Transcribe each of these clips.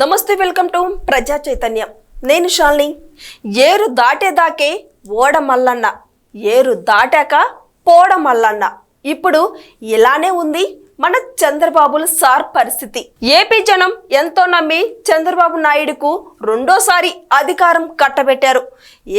నమస్తే welcome to ప్రజా చైతన్యం. నేను షాల్ని ఏరు దాటేదాకే ఓడ మల్లన్న. ఏరు దాటాక పోడ మల్లన్న. ఇప్పుడు ఇలానే ఉంది మన చంద్రబాబుల సార్ పరిస్థితి. ఏపీ జనం ఎంతో నమ్మి చంద్రబాబు నాయుడుకు రెండోసారి అధికారం కట్టబెట్టారు.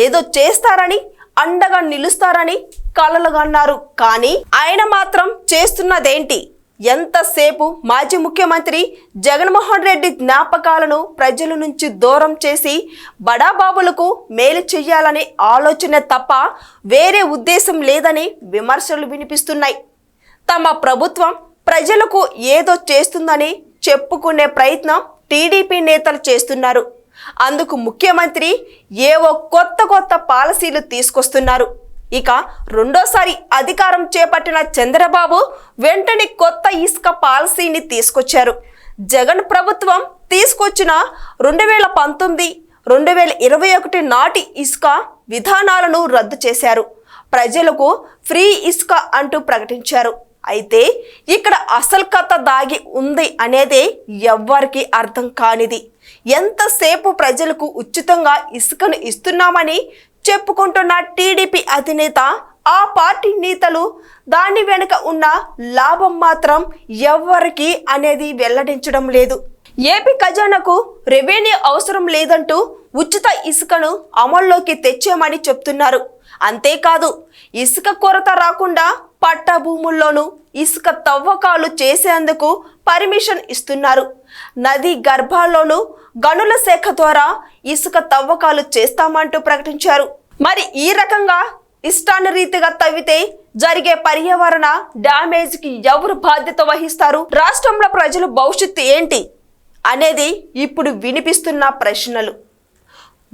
ఏదో చేస్తారని అండగా నిలుస్తారని కలలుగన్నారు. కానీ ఆయన మాత్రం చేస్తున్నదేంటి? ఎంతసేపు మాజీ ముఖ్యమంత్రి జగన్మోహన్ రెడ్డి జ్ఞాపకాలను ప్రజల నుంచి దూరం చేసి బడాబాబులకు మేలు చెయ్యాలనే ఆలోచన తప్ప వేరే ఉద్దేశం లేదని విమర్శలు వినిపిస్తున్నాయి. తమ ప్రభుత్వం ప్రజలకు ఏదో చేస్తుందని చెప్పుకునే ప్రయత్నం టీడీపీ నేతలు చేస్తున్నారు. అందుకు ముఖ్యమంత్రి ఏవో కొత్త కొత్త పాలసీలు తీసుకొస్తున్నారు. ఇక రెండోసారి అధికారం చేపట్టిన చంద్రబాబు వెంటనే కొత్త ఇసుక పాలసీని తీసుకొచ్చారు. జగన్ ప్రభుత్వం తీసుకొచ్చిన రెండు వేల పంతొమ్మిది రెండు వేల ఇరవై ఒకటి నాటి ఇసుక విధానాలను రద్దు చేశారు. ప్రజలకు ఫ్రీ ఇసుక అంటూ ప్రకటించారు. అయితే ఇక్కడ అసలు కథ దాగి ఉంది అనేది ఎవ్వరికి అర్థం కానిది. ఎంతసేపు ప్రజలకు ఉచితంగా ఇసుకను ఇస్తున్నామని చెప్పుకుంటున్న టీడీపీ అధినేత ఆ పార్టీ నేతలు దాని వెనుక ఉన్న లాభం మాత్రం ఎవ్వరికి అనేది వెల్లడించడం లేదు. ఏపీ ఖజానాకు రెవెన్యూ అవసరం లేదంటూ ఉచిత ఇసుకను అమల్లోకి తెచ్చామని చెప్తున్నారు. అంతేకాదు ఇసుక కొరత రాకుండా పట్ట భూముల్లోనూ ఇసుక తవ్వకాలు చేసేందుకు పర్మిషన్ ఇస్తున్నారు. నది గర్భాల్లోనూ గనుల శాఖ ద్వారా ఇసుక తవ్వకాలు చేస్తామంటూ ప్రకటించారు. మరి ఈ రకంగా ఇష్టానురీతిగా తవ్వితే జరిగే పర్యావరణ డ్యామేజ్కి ఎవరు బాధ్యత వహిస్తారు? రాష్ట్రంలో ప్రజల భవిష్యత్తు ఏంటి? అనేది ఇప్పుడు వినిపిస్తున్న ప్రశ్నలు.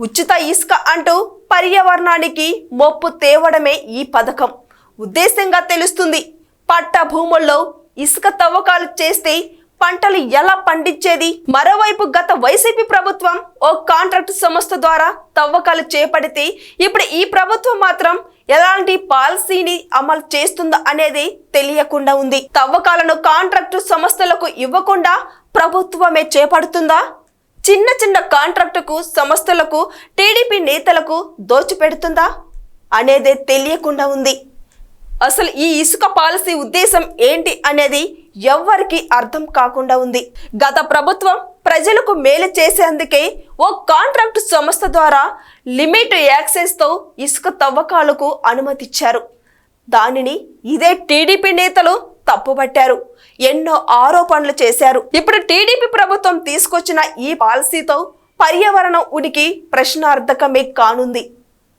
ఉచిత ఇసుక అంటూ పర్యావరణానికి మొప్పు తేవడమే ఈ పథకం. ఉద్దేశంగా తెలుస్తుంది పట్ట భూముల్లో ఇసుక తవ్వకాలు చేస్తే పంటలు ఎలా పండించేది? మరోవైపు గత వైసీపీ ప్రభుత్వం ఓ కాంట్రాక్ట్ సంస్థ ద్వారా తవ్వకాలు చేపడితే ఇప్పుడు ఈ ప్రభుత్వం మాత్రం ఎలాంటి పాలసీని అమలు చేస్తుందా అనేది తెలియకుండా ఉంది. తవ్వకాలను కాంట్రాక్టు సంస్థలకు ఇవ్వకుండా ప్రభుత్వమే చేపడుతుందా? చిన్న చిన్న కాంట్రాక్టుకు సంస్థలకు టీడీపీ నేతలకు దోచిపెడుతుందా? అనేదే తెలియకుండా ఉంది. అసలు ఈ ఇసుక పాలసీ ఉద్దేశం ఏంటి అనేది ఎవ్వరికి అర్థం కాకుండా ఉంది. గత ప్రభుత్వం ప్రజలకు మేలు చేసేందుకే ఓ కాంట్రాక్ట్ సంస్థ ద్వారా లిమిట్ యాక్సెస్తో ఇసుక తవ్వకాలకు అనుమతిచ్చారు. దానిని ఇదే టీడీపీ నేతలు తప్పుపట్టారు ఎన్నో ఆరోపణలు చేశారు. ఇప్పుడు టీడీపీ ప్రభుత్వం తీసుకొచ్చిన ఈ పాలసీతో పర్యావరణం ఉనికి ప్రశ్నార్థకమే కానుంది.